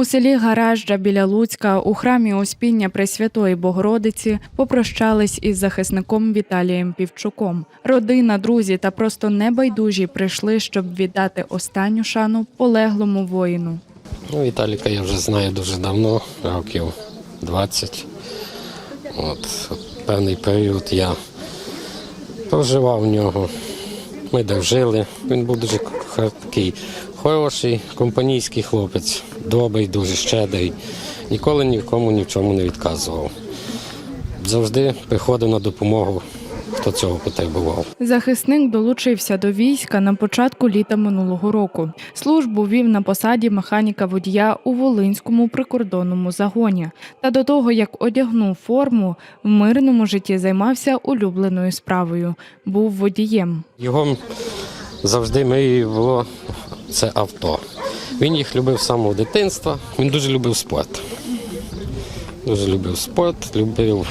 У селі Гаражджа біля Луцька у храмі Успіння Пресвятої Богородиці попрощались із захисником Віталієм Півчуком. Родина, друзі та просто небайдужі прийшли, щоб віддати останню шану полеглому воїну. Ну, Віталіка я вже знаю дуже давно, років 20. От, певний період я проживав в нього. Ми дружили. Він був дуже такий хороший, компанійський хлопець, добрий, дуже щедрий. Ніколи нікому ні в чому не відказував. Завжди приходив на допомогу, хто цього потребував. Захисник долучився до війська на початку літа минулого року. Службу вів на посаді механіка водія у Волинському прикордонному загоні. Та до того, як одягнув форму, в мирному житті займався улюбленою справою. Був водієм. Його завжди мрією було це авто. Він їх любив з самого дитинства. Він дуже любив спорт. Дуже любив спорт, любив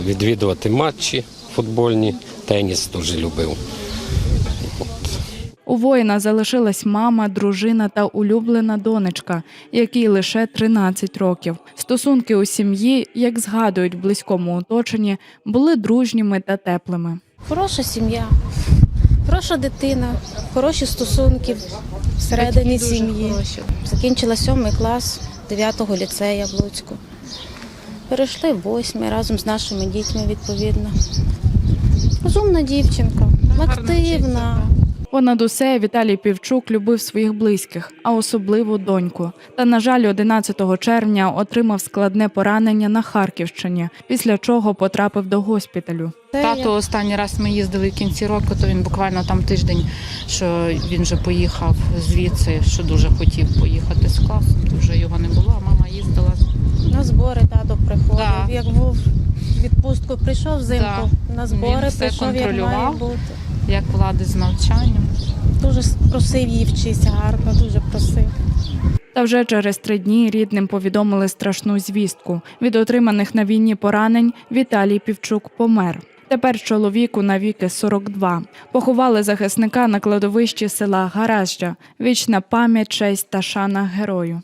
відвідувати матчі футбольні, теніс дуже любив. У воїна залишилась мама, дружина та улюблена донечка, якій лише 13 років. Стосунки у сім'ї, як згадують в близькому оточенні, були дружніми та теплими. Хороша сім'я, хороша дитина, хороші стосунки всередині сім'ї. Закінчила сьомий клас 9-го ліцея в Луцьку. Перейшли в восьмий разом з нашими дітьми, відповідно. Розумна дівчинка, активна. Понад усе Віталій Півчук любив своїх близьких, а особливо доньку. Та, на жаль, 11 червня отримав складне поранення на Харківщині, після чого потрапив до госпіталю. Тато останній раз ми їздили в кінці року, то він буквально там тиждень, що він вже поїхав звідси, що дуже хотів поїхати з класом, то вже його не було, а мама їздила. на збори тато приходив. Да. Як був відпустку, прийшов взимку, на збори Він все прийшов, як має контролював. бути. Як влади з навчанням. Дуже просив її вчитися гарно, дуже просив. Та вже через три дні рідним повідомили страшну звістку. Від отриманих на війні поранень Віталій Півчук помер. Тепер чоловіку навіки 42. Поховали захисника на кладовищі села Гаражджа. Вічна пам'ять, честь та шана герою.